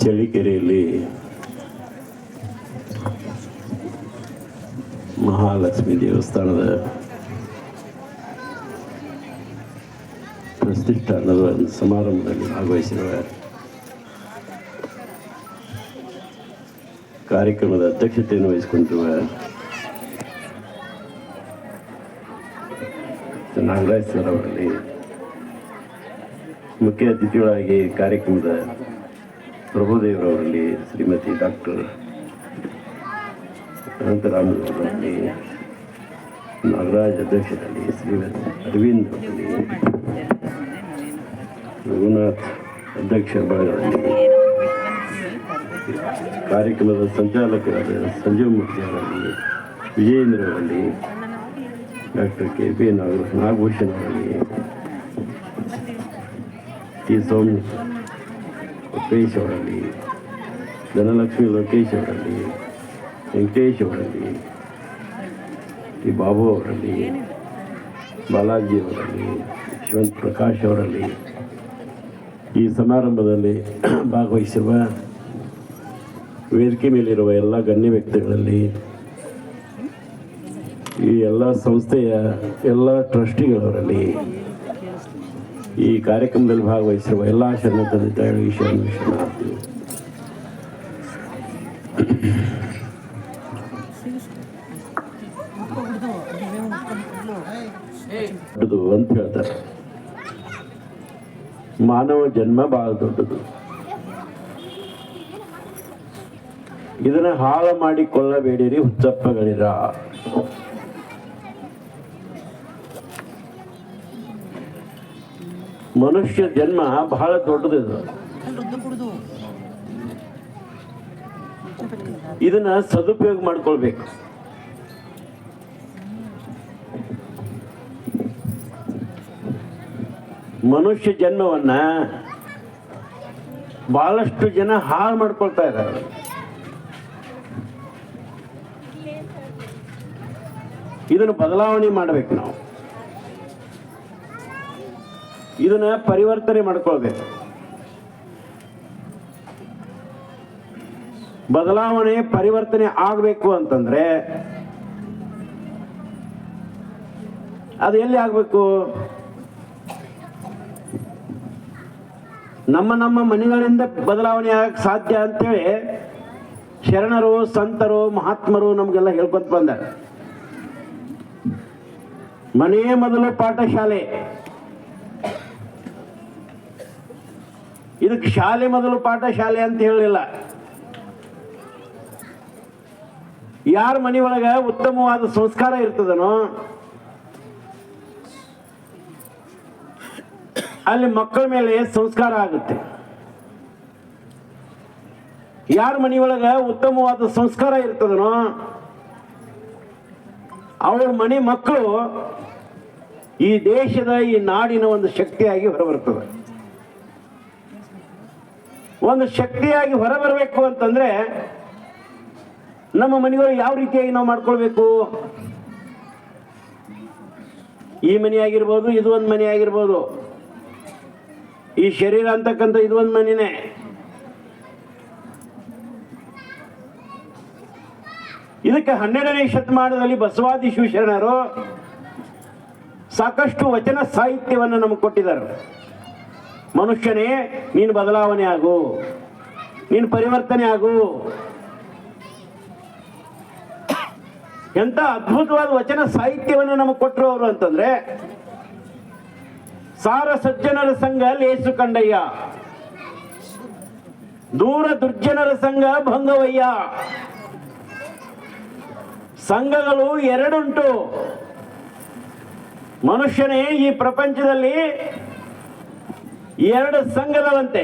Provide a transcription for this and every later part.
ಚಳಿಕೆರೆಯಲ್ಲಿ ಮಹಾಲಕ್ಷ್ಮಿ ದೇವಸ್ಥಾನದ ಪ್ರತಿಷ್ಠಾನದ ಒಂದು ಸಮಾರಂಭದಲ್ಲಿ ಭಾಗವಹಿಸಿರುವ ಕಾರ್ಯಕ್ರಮದ ಅಧ್ಯಕ್ಷತೆಯನ್ನು ವಹಿಸಿಕೊಂಡಿರುವ ನಾಗರಾಜ್ ಸರ್ ಅವರಲ್ಲಿ ಮುಖ್ಯ ಅತಿಥಿಗಳಾಗಿ ಕಾರ್ಯಕ್ರಮದ ಪ್ರಭುದೇವರವರಲ್ಲಿ ಶ್ರೀಮತಿ ಡಾಕ್ಟರ್ ಅನಂತರಾಮರವರಲ್ಲಿ ನಾಗರಾಜ್ ಅಧ್ಯಕ್ಷರಲ್ಲಿ ಶ್ರೀಮತಿ ಅರವಿಂದ್ ಅವರಲ್ಲಿ ರಘುನಾಥ್ ಅಧ್ಯಕ್ಷ ಬಳಗದಲ್ಲಿ ಕಾರ್ಯಕ್ರಮದ ಸಂಚಾಲಕರಾದ ಸಂಜೀವ್ ಮೂರ್ತಿ ಅವರಲ್ಲಿ ವಿಜಯೇಂದ್ರ ಅವರಲ್ಲಿ ಡಾಕ್ಟರ್ ಕೆ ಪಿ ನಾಗ ನಾಗಭೂಷಣ್ ಅವರಲ್ಲಿ ಟಿ ಸೋಮ್ ಲೋಕೇಶ್ ಅವರಲ್ಲಿ, ಧನಲಕ್ಷ್ಮಿ ಲೋಕೇಶ್ ಅವರಲ್ಲಿ, ವೆಂಕಟೇಶ್ ಅವರಲ್ಲಿ ಟಿ ಬಾಬು ಅವರಲ್ಲಿ, ಬಾಲಾಜಿ ಅವರಲ್ಲಿ, ಯಶವಂತ್ ಪ್ರಕಾಶ್ ಅವರಲ್ಲಿ ಈ ಸಮಾರಂಭದಲ್ಲಿ ಭಾಗವಹಿಸಿರುವ, ವೇದಿಕೆ ಮೇಲಿರುವ ಎಲ್ಲ ಗಣ್ಯ ವ್ಯಕ್ತಿಗಳಲ್ಲಿ ಈ ಎಲ್ಲ ಸಂಸ್ಥೆಯ ಎಲ್ಲ ಟ್ರಸ್ಟಿಗಳವರಲ್ಲಿ ಈ ಕಾರ್ಯಕ್ರಮದಲ್ಲಿ ಭಾಗವಹಿಸಿರುವ ಎಲ್ಲ ಶರಣ ತಂದೆ ವಿಶ್ವನಾಥ್ ದೊಡ್ಡದು ಅಂತ ಹೇಳ್ತಾರೆ. ಮಾನವ ಜನ್ಮ ಬಹಳ ದೊಡ್ಡದು. ಇದನ್ನ ಹಾಳು ಮಾಡಿಕೊಳ್ಳಬೇಡಿರಿ ಹುಚ್ಚಪ್ಪಗಳಿರ. ಮನುಷ್ಯ ಜನ್ಮ ಬಹಳ ದೊಡ್ಡದಿದು ಇದನ್ನ ಸದುಪಯೋಗ ಮಾಡ್ಕೊಳ್ಬೇಕು. ಮನುಷ್ಯ ಜನ್ಮವನ್ನ ಬಹಳಷ್ಟು ಜನ ಹಾಳು ಮಾಡ್ಕೊಳ್ತಾ ಇದ್ದಾರೆ. ಇದನ್ನು ಬದಲಾವಣೆ ಮಾಡಬೇಕು ನಾವು. ಇದನ್ನ ಪರಿವರ್ತನೆ ಮಾಡ್ಕೊಳ್ಬೇಕು. ಬದಲಾವಣೆ ಪರಿವರ್ತನೆ ಆಗಬೇಕು ಅಂತಂದ್ರೆ ಅದು ಎಲ್ಲಿ ಆಗಬೇಕು? ನಮ್ಮ ನಮ್ಮ ಮನೆಗಳಿಂದ ಬದಲಾವಣೆ ಆಗಕ್ಕೆ ಸಾಧ್ಯ ಅಂತೇಳಿ ಶರಣರು, ಸಂತರು, ಮಹಾತ್ಮರು ನಮಗೆಲ್ಲ ಹೇಳ್ಕೊತ ಬಂದ ಮನೆಯೇ ಮೊದಲು ಪಾಠಶಾಲೆ. ಇದಕ್ಕೆ ಶಾಲೆ ಮೊದಲು ಪಾಠಶಾಲೆ ಅಂತ ಹೇಳಲಿಲ್ಲ. ಯಾರ ಮನೆಯೊಳಗ ಉತ್ತಮವಾದ ಸಂಸ್ಕಾರ ಇರ್ತದನೋ, ಅಲ್ಲಿ ಮಕ್ಕಳ ಮೇಲೆ ಸಂಸ್ಕಾರ ಆಗುತ್ತೆ. ಯಾರ ಮನೆಯೊಳಗ ಉತ್ತಮವಾದ ಸಂಸ್ಕಾರ ಇರ್ತದನೋ ಅವಳ ಮನೆ ಮಕ್ಕಳು ಈ ದೇಶದ ಈ ನಾಡಿನ ಒಂದು ಶಕ್ತಿಯಾಗಿ ಹೊರಬರ್ತದೆ. ಒಂದು ಶಕ್ತಿಯಾಗಿ ಹೊರಬರಬೇಕು ಅಂತಂದ್ರೆ ನಮ್ಮ ಮನೆಗಳು ಯಾವ ರೀತಿಯಾಗಿ ನಾವು ಮಾಡ್ಕೊಳ್ಬೇಕು? ಈ ಮನೆ ಆಗಿರ್ಬೋದು, ಇದು ಒಂದು ಮನೆ ಆಗಿರ್ಬೋದು. ಈ ಶರೀರ ಅಂತಕ್ಕಂಥ ಇದು ಒಂದು ಮನೆಯೇ ಇದಕ್ಕೆ ಹನ್ನೆರಡನೇ ಶತಮಾನದಲ್ಲಿ ಬಸವಾದಿ ಶಿವಶರಣರು ಸಾಕಷ್ಟು ವಚನ ಸಾಹಿತ್ಯವನ್ನು ನಮಗೆ ಕೊಟ್ಟಿದ್ದಾರೆ. ಮನುಷ್ಯನೇ, ನೀನು ಬದಲಾವಣೆ ಆಗು. ನೀನು ಪರಿವರ್ತನೆ ಆಗು. ಎಂತ ಅದ್ಭುತವಾದ ವಚನ ಸಾಹಿತ್ಯವನ್ನು ನಮಗೆ ಕೊಟ್ಟರು ಅವರು ಅಂತಂದ್ರೆ, ಸಾರ ಸಜ್ಜನರ ಸಂಘ ಲೇಸು ಕಂಡಯ್ಯ. ದೂರ ದುರ್ಜನರ ಸಂಘ ಭಂಗವಯ್ಯ. ಸಂಘಗಳು ಎರಡುಂಟು. ಮನುಷ್ಯನೇ ಈ ಪ್ರಪಂಚದಲ್ಲಿ ಎರಡು ಸಂಘದವಂತೆ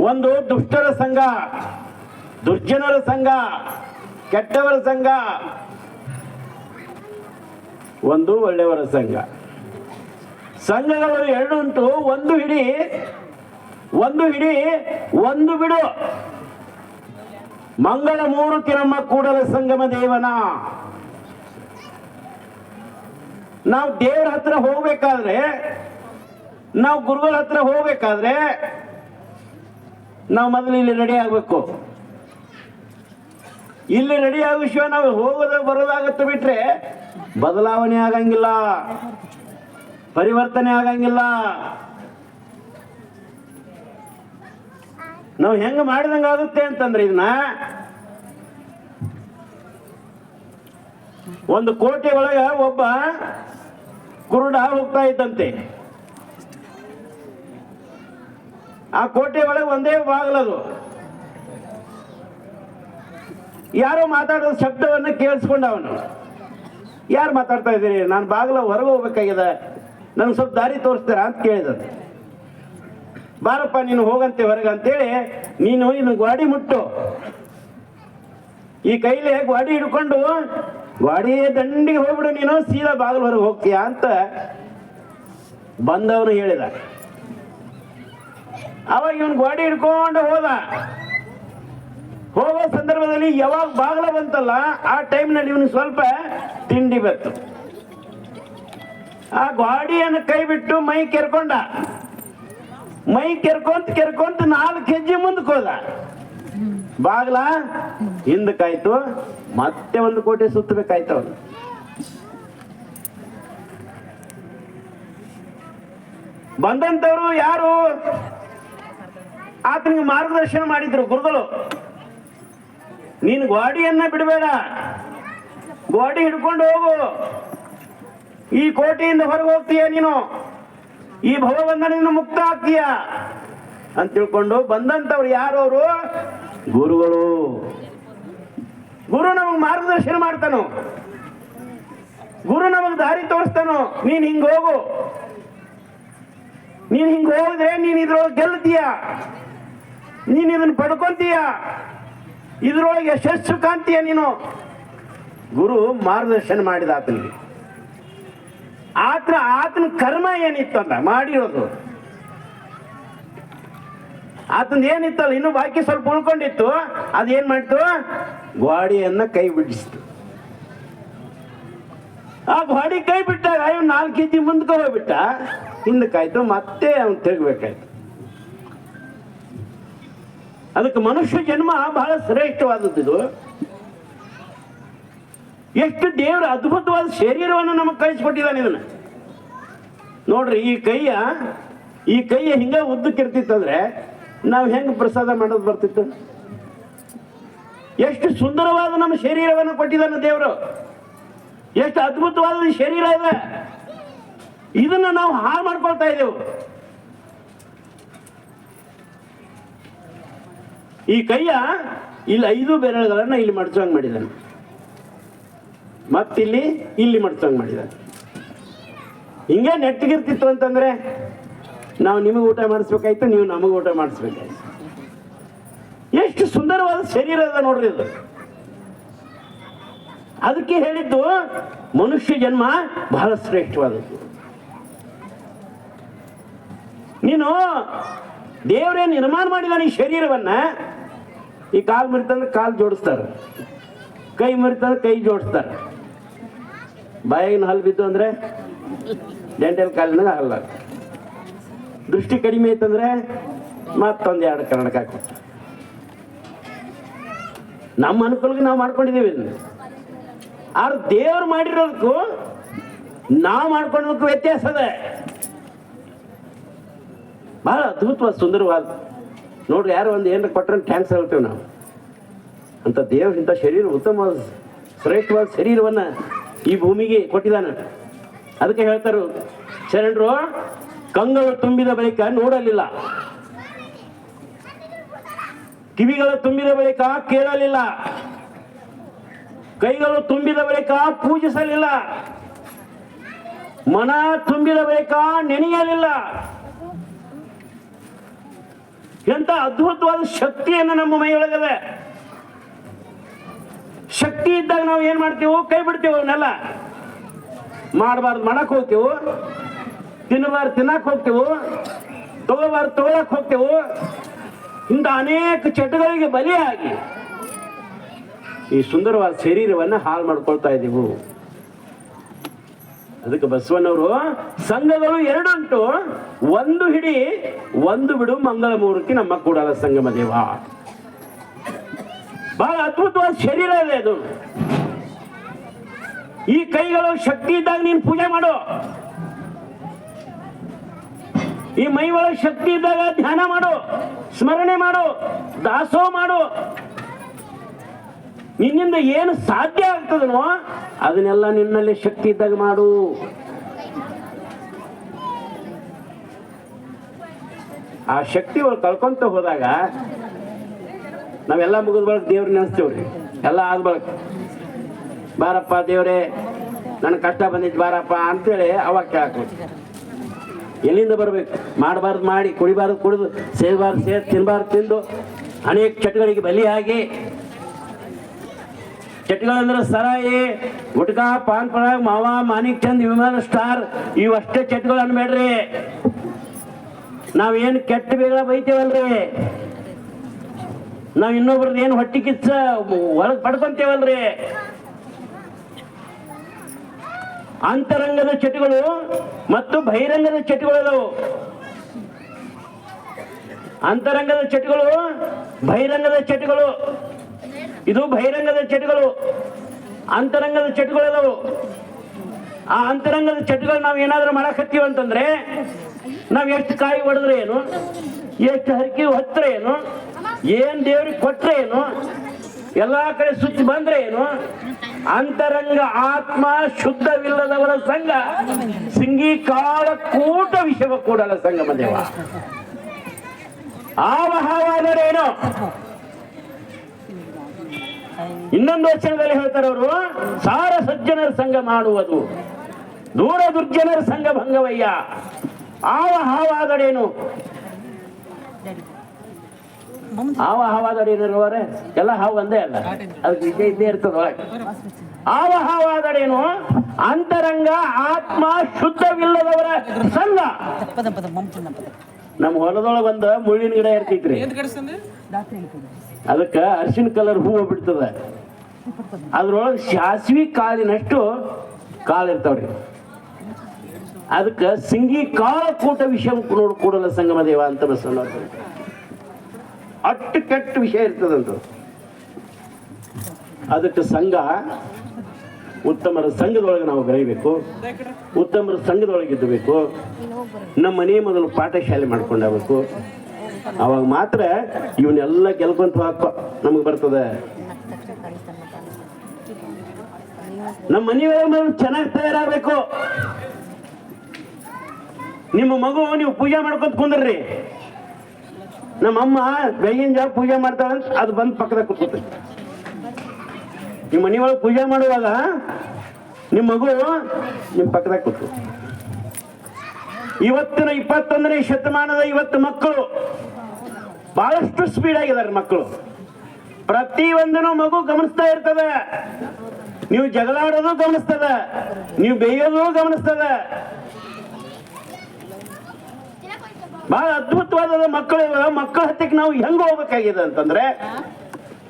ಒಂದು ದುಷ್ಟರ ಸಂಘ, ದುರ್ಜನರ ಸಂಘ, ಕೆಟ್ಟವರ ಸಂಘ, ಒಂದು ಒಳ್ಳೆಯವರ ಸಂಘ. ಸಂಘಗಳು ಎರಡು ಉಂಟು, ಒಂದು ಹಿಡಿ ಒಂದು ಹಿಡಿ ಒಂದು ಬಿಡು. ಮಂಗಳ ಮೂರು ತಿರಮ್ಮ ಕೂಡಲ ಸಂಗಮ ದೇವನ. ನಾವು ದೇವರ ಹತ್ರ ಹೋಗ್ಬೇಕಾದ್ರೆ ನಾವು ಗುರುಗಳ ಹತ್ರ ಹೋಗ್ಬೇಕಾದ್ರೆ ನಾವು ಮೊದಲು ಇಲ್ಲಿ ರೆಡಿ ಆಗಬೇಕು. ಇಲ್ಲಿ ರೆಡಿ ಆಗೋ ವಿಷಯ ನಾವು ಹೋಗೋದ ಬರೋದಾಗತ್ತೆ ಬಿಟ್ರೆ ಬದಲಾವಣೆ ಆಗಂಗಿಲ್ಲ. ಪರಿವರ್ತನೆ ಆಗಂಗಿಲ್ಲ. ನಾವು ಹೆಂಗ ಮಾಡಿದಂಗ ಆಗುತ್ತೆ ಅಂತಂದ್ರೆ ಇದನ್ನ ಒಂದು ಕೋಟೆ ಒಳಗ ಒಬ್ಬ ಕುರುಡ ಹೋಗ್ತಾ ಇದ್ದಂತೆ. ಆ ಕೋಟೆ ಒಳಗೆ ಒಂದೇ ಬಾಗಿಲದು ಯಾರೋ ಮಾತಾಡೋ ಶಬ್ದವನ್ನು ಕೇಳಿಸ್ಕೊಂಡ ಅವನು ಯಾರು ಮಾತಾಡ್ತಾ ಇದ್ದೀರಿ? ನಾನು ಬಾಗಿಲ ಹೊರಗೆ ಹೋಗ್ಬೇಕಾಗಿದೆ. ನನಗೆ ಸ್ವಲ್ಪ ದಾರಿ ತೋರಿಸ್ತೀರಾ ಅಂತ ಕೇಳಿದಂತೆ ಬಾರಪ್ಪ, ನೀನು ಹೋಗಂತೆ ಹೊರಗೆ ಅಂತೇಳಿ ನೀನು ಇನ್ನು ಗಾಡಿ ಮುಟ್ಟು. ಈ ಕೈಲಿ ಗಾಡಿ ಹಿಡ್ಕೊಂಡು ಗಾಡಿ ದಂಡಿಗೆ ಹೋಗ್ಬಿಡು ನೀನು, ಸೀದಾ ಬಾಗಿಲು ಹೊರಗೆ ಹೋಗ್ತೀಯಾ ಅಂತ ಬಂದವನು ಹೇಳಿದ ಅವಾಗ ಇವನ್ ಗಾಡಿ ಹಿಡ್ಕೊಂಡು ಹೋದ. ಹೋಗೋ ಸಂದರ್ಭದಲ್ಲಿ ಯಾವಾಗ ಬಾಗಿಲ ಬಂತಲ್ಲ, ಆ ಟೈಮ್ನಲ್ಲಿ ಇವನು ಸ್ವಲ್ಪ ತಿಂಡಿ ಬತ್ತು ಆ ಗಾಡಿಯನ್ನು ಕೈ ಬಿಟ್ಟು ಮೈ ಕೆರ್ಕೊಂಡ. ಮೈ ಕೆರ್ಕೊಂತ ಕೆರ್ಕೊಂತ ನಾಲ್ಕು ಹೆಜ್ಜೆ ಮುಂದಕ್ಕೆ ಹೋದ. ಬಾಗ್ಲ ಹಿಂದಕ್ಕಾಯ್ತು, ಮತ್ತೆ ಒಂದು ಕೋಟೆ ಸುತ್ತಬೇಕಾಯ್ತು ಅವನು. ಬಂದಂತವ್ರು ಯಾರು? ಆತನಿಗೆ ಮಾರ್ಗದರ್ಶನ ಮಾಡಿದ್ರು, ಗುರುಗಳು. ನೀನು ಗಾಡಿಯನ್ನ ಬಿಡಬೇಡ. ಗಾಡಿ ಹಿಡ್ಕೊಂಡು ಹೋಗು. ಈ ಕೋಟೆಯಿಂದ ಹೊರಗೆ ಹೋಗ್ತೀಯ ನೀನು? ಈ ಭವಬಂಧನದಿಂದ ಮುಕ್ತ ಆಗ್ತೀಯ? ಅಂತ ತಿಳ್ಕೊಂಡು ಬಂದಂತವ್ರು ಯಾರು ಅವರು ಗುರುಗಳು. ಗುರು ನಮಗೆ ಮಾರ್ಗದರ್ಶನ ಮಾಡ್ತಾನು. ಗುರು ನಮಗೆ ದಾರಿ ತೋರಿಸ್ತಾನು. ನೀನ್ ಹಿಂಗ ಹೋಗು. ನೀನ್ ಹಿಂಗ ಹೋದ್ರೆ ನೀನ್ ಇದ್ರೊಳಗೆ ಗೆಲ್ತೀಯ. ನೀನ್ ಇದನ್ನು ಪಡ್ಕೊಂತೀಯ? ಇದ್ರೊಳಗೆ ಯಶಸ್ಸು ಕಾಣ್ತೀಯ ನೀನು. ಗುರು ಮಾರ್ಗದರ್ಶನ ಮಾಡಿದ ಆತನಿಗೆ. ಆತನ ಆತನ ಕರ್ಮ ಏನಿತ್ತಂತ ಮಾಡಿರೋದು. ಆತನ ಏನಿತ್ತಲ್ಲ, ಇನ್ನು ಬಾಕಿ ಸ್ವಲ್ಪ ಉಳ್ಕೊಂಡಿತ್ತು. ಅದೇನ್ ಮಾಡ್ತು? ಗಾಡಿಯನ್ನ ಕೈ ಬಿಡಿಸ್ತು ಆ ಗ್ವಾಡಿ ಕೈ ಬಿಟ್ಟಾಗ ಇವ್ ನಾಲ್ಕು ಕೆಜಿ ಮುಂದಕ್ಕೆ ಹೋಗ್ಬಿಟ್ಟ. ಹಿಂದಕ್ಕಾಯ್ತು ಮತ್ತೆ ಅವ್ನು ತಿರುಗಬೇಕಾಯ್ತು. ಅದಕ್ಕೆ ಮನುಷ್ಯ ಜನ್ಮ ಬಹಳ ಶ್ರೇಷ್ಠವಾದದ್ದು ಎಷ್ಟು ದೇವರ ಅದ್ಭುತವಾದ ಶರೀರವನ್ನು ನಮಗೆ ಕಳಿಸ್ಕೊಟ್ಟಿದ್ದಾನೆ ಇದನ್ನ ನೋಡ್ರಿ, ಈ ಕೈಯ ಈ ಕೈಯ ಹಿಂಗ ಉದ್ದಕ್ಕಿರ್ತಿತ್ತಂದ್ರೆ ನಾವು ಹೆಂಗೆ ಪ್ರಸಾದ ಮಾಡೋದು ಬರ್ತಿತ್ತು? ಎಷ್ಟು ಸುಂದರವಾದ ನಮ್ಮ ಶರೀರವನ್ನು ಕೊಟ್ಟಿದ್ದಾನೆ ದೇವರು. ಎಷ್ಟು ಅದ್ಭುತವಾದ ಶರೀರ ಇದೆ. ಇದನ್ನ ನಾವು ಹಾಳು ಮಾಡ್ಕೊಳ್ತಾ ಇದ್ದೇವೆ. ಈ ಕೈಯ ಇಲ್ಲಿ ಐದು ಬೆರಳುಗಳನ್ನು ಇಲ್ಲಿ ಮಡ್ಚಂಗ್ ಮಾಡಿದ್ದಾನೆ. ಮತ್ತಿಲ್ಲಿ ಇಲ್ಲಿ ಮಡ್ಚಂಗ್ ಮಾಡಿದ್ದಾನೆ. ಹಿಂಗೆ ನೆಟ್ಟಗಿರ್ತಿತ್ತು ಅಂತಂದ್ರೆ ನಾವು ನಿಮಗೆ ಊಟ ಮಾಡಿಸ್ಬೇಕಾಯ್ತು, ನೀವು ನಮಗೆ ಊಟ ಮಾಡಿಸ್ಬೇಕಾಯ್ತು. ಎಷ್ಟು ಸುಂದರವಾದ ಶರೀರ ಅದ ನೋಡ್ರಿ ಅದು. ಅದಕ್ಕೆ ಹೇಳಿದ್ದು ಮನುಷ್ಯ ಜನ್ಮ ಬಹಳ ಶ್ರೇಷ್ಠವಾದದ್ದು. ನೀನು ದೇವರೇ ನಿರ್ಮಾಣ ಮಾಡಿದ ಈ ಶರೀರವನ್ನ. ಈ ಕಾಲು ಮುರಿತಂದ್ರೆ ಕಾಲು ಜೋಡಿಸ್ತಾರೆ. ಕೈ ಮುರಿತಂದ್ರೆ ಕೈ ಜೋಡಿಸ್ತಾರೆ. ಬಾಯಾಗಿನ ಹಲ್ಲು ಬಿದ್ದು ಅಂದ್ರೆ ಡೆಂಟಲ್ ಕಾಲಿನ ಹಲ್ಲ ದೃಷ್ಟಿ ಕಡಿಮೆ ಐತಂದ್ರೆ ಮತ್ತೊಂದು ಎರಡು ಕನ್ನಡಕ್ಕೆ ಹಾಕ್ಬಿಡ್ತಾರೆ. ನಮ್ಮ ಅನುಕೂಲಕ್ಕೆ ನಾವು ಮಾಡ್ಕೊಂಡಿದ್ದೀವಿ ಆದ್ರೆ ದೇವ್ರು ಮಾಡಿರೋದಕ್ಕೂ ನಾವು ಮಾಡ್ಕೊಳ್ಳೋದಕ್ಕೂ ವ್ಯತ್ಯಾಸ ಅದ ಬಹಳ ಅದ್ಭುತವಾದ, ಸುಂದರವಾದ ನೋಡ್ರಿ ಯಾರು ಒಂದು ಏನಾರ ಕೊಟ್ರೆ ಥ್ಯಾಂಕ್ಸ್ ಹೇಳ್ತೇವೆ ನಾವು. ಅಂತ ದೇವ್ರ ಇಂಥ ಶರೀರ ಉತ್ತಮ ಶ್ರೇಷ್ಠವಾದ ಶರೀರವನ್ನ ಈ ಭೂಮಿಗೆ ಕೊಟ್ಟಿದ್ದಾನೆ. ಅದಕ್ಕೆ ಹೇಳ್ತಾರು, ಶರಣರು, ಕಂಗಳು ತುಂಬಿದ ಬಳಿಕ ನೋಡಲಿಲ್ಲ. ಕಿವಿಗಳು ತುಂಬಿದ ಬಳಿಕ ಕೇಳಲಿಲ್ಲ. ಕೈಗಳು ತುಂಬಿದ ಬಳಿಕ ಪೂಜಿಸಲಿಲ್ಲ. ಮನ ತುಂಬಿದ ಬಳಿಕ ನೆನೆಯಲಿಲ್ಲ. ಎಂತ ಅದ್ಭುತವಾದ ಶಕ್ತಿಯನ್ನು ನಮ್ಮ ಮೈಯೊಳಗದೆ ಶಕ್ತಿ ಇದ್ದಾಗ ನಾವು ಏನ್ ಮಾಡ್ತೀವೋ, ಕೈ ಬಿಡ್ತೀವಿ ಅವನ್ನೆಲ್ಲ. ಮಾಡಬಾರ್ದು, ಮಾಡಕ್ ಹೋಗ್ತೀವು. ತಿನ್ನಬಾರ್ದು, ತಿನ್ನಕ್ ಹೋಗ್ತೀವು. ತಗೋಬಾರ್ದು, ತಗೊಳಕ್ ಹೋಗ್ತೀವು. ಇಂಥ ಅನೇಕ ಚಟಗಳಿಗೆ ಬಲಿಯಾಗಿ ಈ ಸುಂದರವಾದ ಶರೀರವನ್ನು ಹಾಳು ಮಾಡ್ಕೊಳ್ತಾ ಇದ್ದೀವಿ. ಅದಕ್ಕೆ ಬಸವಣ್ಣವರು, ಸಂಘಗಳು ಎರಡುಂಟು. ಒಂದು ಹಿಡಿ, ಒಂದು ಬಿಡು, ಮಂಗಳ ಮೂರ್ತಿ ನಮ್ಮ ಕೂಡಲ ಸಂಗಮ ದೇವ. ಬಹಳ ಅದ್ಭುತವಾದ ಶರೀರ ಇದೆ ಅದು. ಈ ಕೈಗಳು ಶಕ್ತಿ ಇದ್ದಾಗ ನೀನು ಪೂಜೆ ಮಾಡು. ಈ ಮೈ ಒಳಗೆ ಶಕ್ತಿ ಇದ್ದಾಗ ಧ್ಯಾನ ಮಾಡು. ಸ್ಮರಣೆ ಮಾಡು. ದಾಸೋ ಮಾಡು. ನಿನ್ನಿಂದ ಏನು ಸಾಧ್ಯ ಆಗ್ತದನೋ ಅದನ್ನೆಲ್ಲ ನಿನ್ನಲ್ಲಿ ಶಕ್ತಿ ಇದ್ದಾಗ ಮಾಡು. ಆ ಶಕ್ತಿ ಒಳಗೆ ಕಳ್ಕೊಂತ ಹೋದಾಗ ನಾವೆಲ್ಲ ಮುಗಿದ ಬಳಕ ದೇವ್ರ ನೆನೆಸ್ತೇವ್ರಿ. ಎಲ್ಲ ಆದ ಬಳಕ. ಬಾರಪ್ಪ ದೇವ್ರೇ ನನ್ನ ಕಷ್ಟ ಬಂದಿತ್ತು ಬಾರಪ್ಪ ಅಂತೇಳಿ ಅವಾಗ ಕೇಳಬೇಕು ಎಲ್ಲಿಂದ ಬರ್ಬೇಕು? ಮಾಡಬಾರ್ದು ಮಾಡಿ, ಕುಡಿಬಾರ್ದು ಕುಡಿದು, ಸೇದಬಾರ್ದು ಸೇದ್ ತಿನ್ನಬಾರ್ದು ತಿಂದು ಅನೇಕ ಚಟಗಳಿಗೆ ಬಲಿಯಾಗಿ ಚಟಗಳಂದ್ರೆ ಸರಾಯಿ, ಗುಟ್ಕ, ಪಾನ್ ಪರಾಗ್, ಮಾವ ಮಾನಿಕ್ ಚಂದ್ ವಿಮಾನ ಸ್ಟಾರ್ ಇವಷ್ಟೇ ಚಟಗಳು ಅನ್ಬೇಡ್ರಿ. ನಾವೇನು ಕೆಟ್ಟ ಬೇಗ ಬೈತೇವಲ್ರಿ. ನಾವ್ ಇನ್ನೊಬ್ರದ್ದು ಏನು ಹೊಟ್ಟಿ ಕಿಚ್ಚ, ಹೊರಗೆ ಪಡ್ಕೊಂತೇವಲ್ರಿ. ಅಂತರಂಗದ ಚಟಗಳು ಮತ್ತು ಬಹಿರಂಗದ ಚಟಗಳು ಅಂತರಂಗದ ಚಟಗಳು, ಬಹಿರಂಗದ ಚಟಗಳು. ಇದು ಬಹಿರಂಗದ ಚಟಗಳು. ಅಂತರಂಗದ ಚಟಗಳು ಆ ಅಂತರಂಗದ ಚಟಗಳು ನಾವು ಏನಾದ್ರೂ ಮಾಡಕತ್ತೀವಿ ಅಂತಂದ್ರೆ, ನಾವ್ ಎಷ್ಟು ಕಾಯಿ ಹೊಡೆದ್ರೆ ಏನು? ಎಷ್ಟು ಹರಕಿ ಹೊತ್ತರೆ ಏನು? ಏನ್ ದೇವ್ರಿಗೆ ಕೊಟ್ರೆ ಏನು? ಎಲ್ಲಾ ಕಡೆ ಸುತ್ತಿ ಬಂದ್ರೆ ಏನು? ಅಂತರಂಗ ಆತ್ಮ ಶುದ್ಧವಿಲ್ಲದವರ ಸಂಘ ಸಿಂಗಿ ಕಾಳ ಕೂಟ ವಿಷವ ಕೂಡಲ ಸಂಘ ದೇವ. ಆವಹಾವಾದರೇನು ಇನ್ನೊಂದು ವಚನದಲ್ಲಿ ಹೇಳ್ತಾರೆ ಅವರು, ಸಾರ ಸಜ್ಜನರ ಸಂಘ ಮಾಡುವುದು, ದೂರ ದುರ್ಜನರ ಸಂಘ ಭಂಗವಯ್ಯ. ಆವ ಹಾವಾದಡೇನು ಆವ ಎಲ್ಲ ಹಾವು ಒಂದೇ ಅಲ್ಲ, ಅದಕ್ಕೆ ಇದ್ದೇ ಇದ್ದೇ ಇರ್ತದ ಆವ ಹಾವಾದಡೇನು ಅಂತರಂಗ, ಆತ್ಮ, ಶುದ್ಧವಿಲ್ಲದವರ ಸಂಘ. ಪದ ಪದ ಮಂಪನ ಪದ ನಮ್ಮ ಹೊಲದೊಳಗೆ ಒಂದು ಮುಳ್ಳಿನ ಗಿಡ ಇರ್ತೈತ್ರಿ ಅದಕ್ಕೆ ಅರಿಶಿನ ಕಲರ್ ಹೂವು ಬಿಡ್ತದ. ಅದ್ರೊಳಗೆ ಸಾಸ್ವಿ ಕಾಳಿನಷ್ಟು ಕಾಳು ಇರ್ತಾವ್ರಿ. ಅದಕ್ಕೆ ಸಿಂಗಿ ಕಾಳ ಕೂಟ ವಿಷಯ ನೋಡ್ ಕೂಡಲ ಸಂಗಮ ದೇವ ಅಂತ ಬಸವಣ್ಣ ಅಟ್ಟು ಕೆಟ್ಟ ವಿಷಯ ಇರ್ತದಂತ. ಅದಕ್ಕೆ ಸಂಘ ಉತ್ತಮರ ಸಂಘದೊಳಗೆ ನಾವು ಬೆಳೀಬೇಕು ಉತ್ತಮರ ಸಂಘದೊಳಗೆ ಇದ್ದಬೇಕು ನಮ್ಮ ಮನೆ ಮೊದಲು ಪಾಠಶಾಲೆ ಮಾಡ್ಕೊಂಡಾಗಬೇಕು. ಅವಾಗ ಮಾತ್ರ ಇವನ್ನೆಲ್ಲ ಗೆಲ್ಕೊಂತ ನಮಗೆ ಬರ್ತದೆ. ನಮ್ಮ ಮನೆಯೊಳಗೆ ಚೆನ್ನಾಗಿ ತಯಾರಾಗಬೇಕು. ನಿಮ್ಮ ಮಗು, ನೀವು ಪೂಜೆ ಮಾಡ್ಕೊಂತ ಕುಂದ್ರಿ. ನಮ್ಮಮ್ಮ ಬೆಳಗಿನ ಜಾಗ ಪೂಜೆ ಮಾಡ್ತಾಳಂತ ಅದು ಬಂದು ಪಕ್ಕದಾಗ ಕೂತ್ಕೊತೈತಿ ನಿಮ್ಮ ಮನೆಯೊಳಗೆ ಪೂಜೆ ಮಾಡುವಾಗ ನಿಮ್ಮ ಮಗು ನಿಮ್ಮ ಪಕ್ಕದಾಗ ಕೂತು ಇವತ್ತಿನ ಇಪ್ಪತ್ತೊಂದನೇ ಶತಮಾನದ ಇವತ್ತು ಮಕ್ಕಳು ಬಹಳಷ್ಟು ಸ್ಪೀಡ್ ಆಗಿದ್ದಾರೆ ಮಕ್ಕಳು. ಪ್ರತಿ ಒಂದನ್ನು ಮಗು ಗಮನಿಸ್ತಾ ಇರ್ತದೆ. ನೀವು ಜಗಳಾಡೋದು ಗಮನಿಸ್ತದ. ನೀವು ಬೇಯೋದು ಗಮನಿಸ್ತದ. ಬಹಳ ಅದ್ಭುತವಾದ ಮಕ್ಕಳು ಮಕ್ಕಳ ಹತ್ತಿಗೆ ನಾವು ಹೆಂಗ್ ಹೋಗ್ಬೇಕಾಗಿದೆ ಅಂತಂದ್ರೆ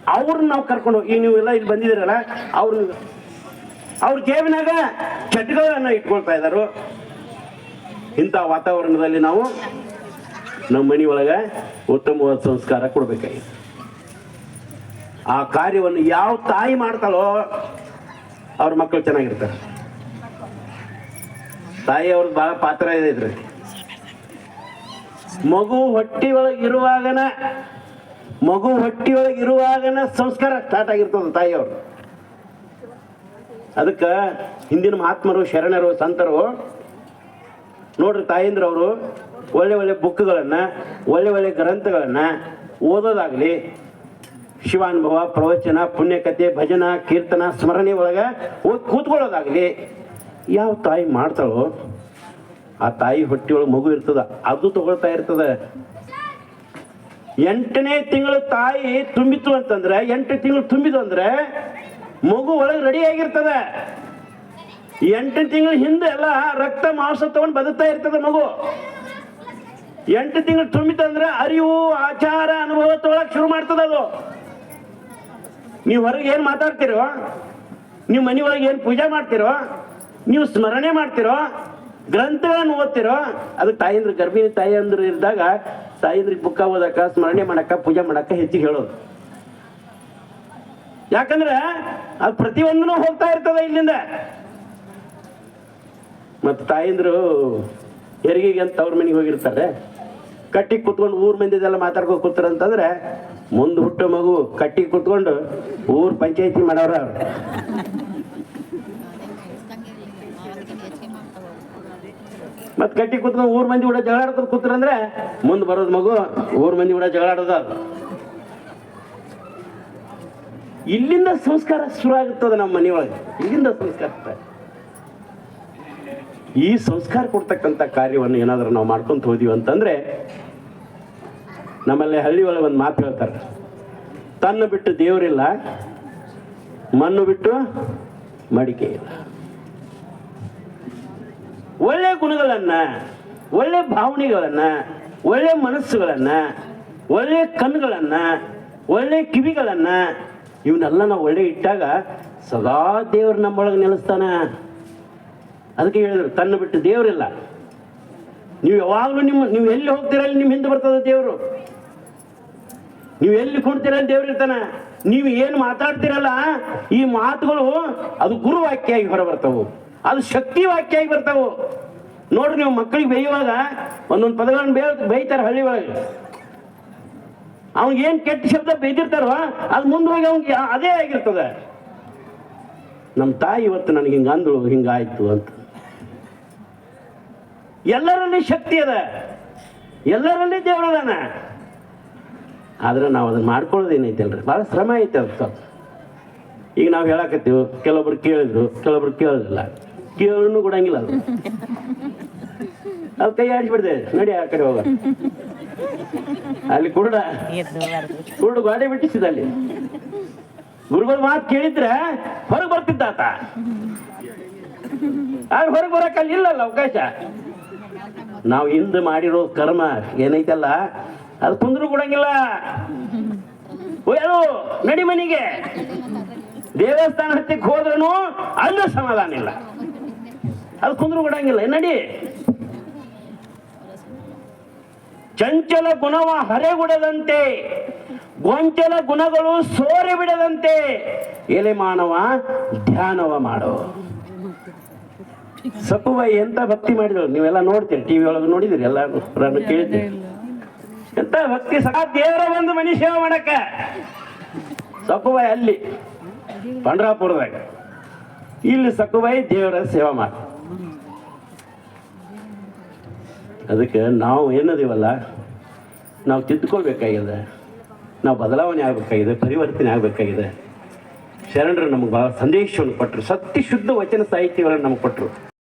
ಅವ್ರನ್ನ ನಾವು ಕರ್ಕೊಂಡು ನೀವು ಎಲ್ಲ ಇಲ್ಲಿ ಬಂದಿದ್ದೀರಲ್ಲ ಅವ್ರ ಅವ್ರ ಜೇಬಿನಾಗ ಚಟ್ಗಳನ್ನ ಇಟ್ಕೊಳ್ತಾ ಇದ್ದಾರು ಇಂಥ ವಾತಾವರಣದಲ್ಲಿ ನಾವು ನಮ್ಮ ಮನೆ ಒಳಗೆ ಉತ್ತಮವಾದ ಸಂಸ್ಕಾರ ಕೊಡಬೇಕಾಗಿತ್ತು. ಆ ಕಾರ್ಯವನ್ನು ಯಾವ ತಾಯಿ ಮಾಡ್ತಾಳೋ ಅವ್ರ ಮಕ್ಕಳು ಚೆನ್ನಾಗಿರ್ತಾರೆ. ತಾಯಿ ಅವ್ರದ್ದು ಬಹಳ ಪಾತ್ರ ಇದೆ ಇದ್ರಲ್ಲಿ. ಮಗು ಹೊಟ್ಟಿ ಒಳಗೆ ಇರುವಾಗನ ಮಗು ಹೊಟ್ಟಿಯೊಳಗೆ ಇರುವಾಗನ ಸಂಸ್ಕಾರ ಸ್ಟಾರ್ಟ್ ಆಗಿರ್ತದ ತಾಯಿಯವರು. ಅದಕ್ಕೆ ಹಿಂದಿನ ಮಹಾತ್ಮರು, ಶರಣರು, ಸಂತರು, ನೋಡ್ರಿ ತಾಯಂದ್ರ ಅವರು ಒಳ್ಳೆ ಒಳ್ಳೆ ಬುಕ್ಗಳನ್ನು, ಒಳ್ಳೆ ಒಳ್ಳೆ ಗ್ರಂಥಗಳನ್ನು ಓದೋದಾಗ್ಲಿ ಶಿವಾನುಭವ, ಪ್ರವಚನ, ಪುಣ್ಯಕಥೆ, ಭಜನ, ಕೀರ್ತನ, ಸ್ಮರಣೆ ಒಳಗೆ ಹೋಗಿ ಕೂತ್ಕೊಳ್ಳೋದಾಗ್ಲಿ ಯಾವ ತಾಯಿ ಮಾಡ್ತಾಳೋ ಆ ತಾಯಿ ಹೊಟ್ಟೆಯೊಳಗೆ ಮಗು ಇರ್ತದ, ಅದು ತಗೊಳ್ತಾ ಇರ್ತದ. ಎಂಟನೇ ತಿಂಗಳು ತಾಯಿ ತುಂಬಿತು ಅಂತಂದ್ರೆ ಎಂಟು ತಿಂಗಳು ತುಂಬಿತು ಅಂದ್ರೆ ಮಗು ಒಳಗೆ ರೆಡಿ ಆಗಿರ್ತದೆ. ಎಂಟು ತಿಂಗಳ ಹಿಂದೆ ಎಲ್ಲ ರಕ್ತ ಮಾಂಸ ತಗೊಂಡು ಬದುಕ್ತಾ ಇರ್ತದೆ ಮಗು. ಎಂಟು ತಿಂಗಳು ತುಂಬಿತಂದ್ರೆ ಅರಿವು, ಆಚಾರ, ಅನುಭವ ತಗೊಳಕ್ ಶುರು ಮಾಡ್ತದ ಅದು. ನೀವು ಹೊರಗೆ ಏನು ಮಾತಾಡ್ತಿರೋ, ನೀವು ಮನೆ ಒಳಗೆ ಏನು ಪೂಜೆ ಮಾಡ್ತಿರೋ, ನೀವು ಸ್ಮರಣೆ ಮಾಡ್ತಿರೋ, ಗ್ರಂಥಗಳನ್ನು ಓದ್ತಿರೋ ತಾಯಿ ಅಂದ್ರೆ ಗರ್ಭಿಣಿ ತಾಯಿ ಅಂದ್ರೆ ಇದ್ದಾಗ ತಾಯಂದ್ರಿಗೆ ಬುಕ್ಕ ಓದಕ್ಕ ಸ್ಮರಣೆ ಮಾಡಕ್ಕ ಪೂಜೆ ಮಾಡಕ್ಕ ಹೆಚ್ಚಿಗೆ ಹೇಳೋದು. ಯಾಕಂದ್ರೆ ಅದು ಪ್ರತಿಯೊಂದನೂ ಹೋಗ್ತಾ ಇರ್ತದೆ ಇಲ್ಲಿಂದ. ಮತ್ತು ತಾಯಂದ್ರು ಹೆರಿಗೆಗೆ ಅಂತ ಅವ್ರ ಮನೆಗೆ ಹೋಗಿರ್ತಾರೆ. ಕಟ್ಟಿಗೆ ಕುತ್ಕೊಂಡು ಊರ್ ಮಂದಿದೆಲ್ಲ ಮಾತಾಡ್ಕೊ ಕೂತಾರ ಅಂತಂದ್ರೆ ಮುಂದೆ ಹುಟ್ಟೋ ಮಗು ಕಟ್ಟಿಗೆ ಕುತ್ಕೊಂಡು ಊರ್ ಪಂಚಾಯತಿ ಮಾಡೋರು ಅವ್ರು. ಮತ್ತೆ ಕಟ್ಟಿ ಕುತ್ಕೊಂಡು ಊರ್ ಮಂದಿ ಕೂಡ ಜಗಳಾಡ್ಕೊಂಡು ಕೂತ್ರಂದ್ರೆ ಮುಂದೆ ಬರೋದು ಮಗು, ಊರ್ ಮಂದಿ ಕೂಡ ಜಗಳಾಡೋದು ಇಲ್ಲಿಂದ ಸಂಸ್ಕಾರ ಶುರು ಆಗುತ್ತದೆ ನಮ್ಮ ಮನೆಯೊಳಗೆ. ಇಲ್ಲಿಂದ ಸಂಸ್ಕಾರ ಈ ಸಂಸ್ಕಾರ ಕೊಡ್ತಕ್ಕಂಥ ಕಾರ್ಯವನ್ನು ಏನಾದರೂ ನಾವು ಮಾಡ್ಕೊಂತ ಹೋದಿವಿ ಅಂತಂದ್ರೆ, ನಮ್ಮಲ್ಲಿ ಹಳ್ಳಿ ಒಳಗೆ ಒಂದು ಮಾತು ಹೇಳ್ತಾರೆ. ತನ್ನ ಬಿಟ್ಟು ದೇವರಿಲ್ಲ, ಮಣ್ಣು ಬಿಟ್ಟು ಮಡಿಕೆ ಇಲ್ಲ. ಒಳ್ಳೆ ಗುಣಗಳನ್ನ, ಒಳ್ಳೆ ಭಾವನೆಗಳನ್ನ, ಒಳ್ಳೆ ಮನಸ್ಸುಗಳನ್ನ, ಒಳ್ಳೆ ಕಣ್ಗಳನ್ನ ಒಳ್ಳೆ ಕಿವಿಗಳನ್ನ ಇವನ್ನೆಲ್ಲ ನಾವು ಒಳ್ಳೆ ಇಟ್ಟಾಗ ಸದಾ ದೇವ್ರು ನಮ್ಮೊಳಗೆ ನೆಲೆಸ್ತಾನ. ಅದಕ್ಕೆ ಹೇಳಿದ್ರು, ತನ್ನ ಬಿಟ್ಟು ದೇವರಿಲ್ಲ. ನೀವು ಯಾವಾಗಲೂ ನಿಮ್ಮ, ನೀವು ಎಲ್ಲಿ ಹೋಗ್ತೀರ ಅಲ್ಲಿ ನಿಮ್ಮ ಹಿಂದೆ ಬರ್ತದೆ ದೇವರು. ನೀವು ಎಲ್ಲಿ ಕುಣ್ತೀರ ಅಲ್ಲಿ ದೇವ್ರು ಇರ್ತಾನ. ನೀವು ಏನು ಮಾತಾಡ್ತೀರಲ್ಲ, ಈ ಮಾತುಗಳು ಅದು ಗುರುವಾಕ್ಯ ಆಗಿ ಹೊರ ಬರ್ತಾವು ಅದು ಶಕ್ತಿ ವಾಕ್ಯ ಆಗಿ ಬರ್ತಾವು. ನೋಡ್ರಿ ನೀವು ಮಕ್ಕಳಿಗೆ ಬೇಯುವಾಗ ಒಂದೊಂದು ಪದಗಳನ್ನು ಬೇ, ಬೇಯ್ತಾರೆ ಹಳ್ಳಿ ಒಳಗೆ. ಅವ್ನಿಗೆ ಏನು ಕೆಟ್ಟ ಶಬ್ದ ಬೈದಿರ್ತಾರೋ ಅದು ಮುಂದೆ ಹೋಗಿ ಅವ್ನಿಗೆ ಅದೇ ಆಗಿರ್ತದೆ. ನಮ್ಮ ತಾಯಿ ಇವತ್ತು ನನಗೆ ಹಿಂಗೆ ಅಂದಳು ಹಿಂಗಾಯ್ತು ಅಂತ. ಎಲ್ಲರಲ್ಲಿ ಶಕ್ತಿ ಅದ. ಎಲ್ಲರಲ್ಲಿ ದೇವರದಾನ ಆದ್ರೆ ನಾವು ಅದನ್ನ ಮಾಡ್ಕೊಳ್ಳೋದು ಏನೈತಲ್ರಿ? ಭಾಳ ಶ್ರಮ ಐತೆ ಅದಕ್ಕೆ ಈಗ ನಾವು ಹೇಳಕತ್ತೀವಿ, ಕೆಲವೊಬ್ರು ಕೇಳಿದ್ರು, ಕೆಲವೊಬ್ರು ಕೇಳೋದಿಲ್ಲ. ಕೇಳೂ ಕೊಡಂಗಿಲ್ಲ ಅದು ಅದು ಕೈ ಆಡಿಸ್ಬಿಡ್ದೆ ನಡಿ ಆ ಕಡೆ ಹೋಗ. ಅಲ್ಲಿ ಕುರುಡ. ಕುರುಡು ಗಾಡಿ ಬಿಟ್ಟಿಸಿದ ಅಲ್ಲಿ. ಗುರುಗಳ ಮಾತು ಕೇಳಿದ್ರೆ ಹೊರಗೆ ಬರ್ತಿದ್ದ ಆತ ಆಗ ಹೊರಗೆ ಬರಕ್ಕೆ ಅಲ್ಲಿ ಇಲ್ಲಲ್ಲ ಅವಕಾಶ. ನಾವು ಹಿಂದೆ ಮಾಡಿರೋ ಕರ್ಮ ಏನೈತಲ್ಲ ಅದು ಕುಂದ್ರು ಕೊಡಂಗಿಲ್ಲ. ಹೇಳು ನಡಿ ಮನೆಗೆ. ದೇವಸ್ಥಾನ ಹತ್ತಿಕ್ಕೆ ಹೋದ್ರೂ ಅಲ್ಲೂ ಸಮಾಧಾನ ಇಲ್ಲ. ಅದು ಕುಂದ್ರು ಕೊಡಂಗಿಲ್ಲ ನಡಿ. ಚಂಚಲ ಗುಣವ ಹರೆಗುಡದಂತೆ ಗೊಂಚಲ ಗುಣಗಳು ಸೋರೆ ಬಿಡದಂತೆ ಎಲೆ ಮಾನವ ಧ್ಯಾನವ ಮಾಡೋ. ಸಪ್ಪುಬಾಯಿ ಎಂತ ಭಕ್ತಿ ಮಾಡಿದ್ರು? ನೀವೆಲ್ಲ ನೋಡ್ತೀರಿ ಟಿವಿ ಒಳಗೆ ನೋಡಿದಿರಿ ಎಲ್ಲ ಕೇಳಿದ್ದೀರಿ ಎಂತ ಭಕ್ತಿ ಸಹ ದೇವರ ಒಂದು ಮನುಷ್ಯ ಮಾಡಕ ಮಾಡಕ್ಕ ಸಕ್ಕುಬಾಯಿ ಅಲ್ಲಿ ಪಂಡ್ರಾಪುರದಾಗ. ಇಲ್ಲಿ ಸಕ್ಕುಬಾಯಿ ದೇವರ ಸೇವಾ ಮಾಡ. ಅದಕ್ಕೆ ನಾವು ಏನದೀವಲ್ಲ, ನಾವು ತಿದ್ದುಕೊಳ್ಬೇಕಾಗಿದೆ. ನಾವು ಬದಲಾವಣೆ ಆಗಬೇಕಾಗಿದೆ, ಪರಿವರ್ತನೆ ಆಗಬೇಕಾಗಿದೆ. ಶರಣರು ನಮಗೆ ಭಾಳ ಸಂದೇಶವನ್ನು ಕೊಟ್ಟರು ಸತ್ಯ ಶುದ್ಧ ವಚನ ಸಾಹಿತ್ಯಗಳನ್ನು ನಮಗೆ ಕೊಟ್ಟರು.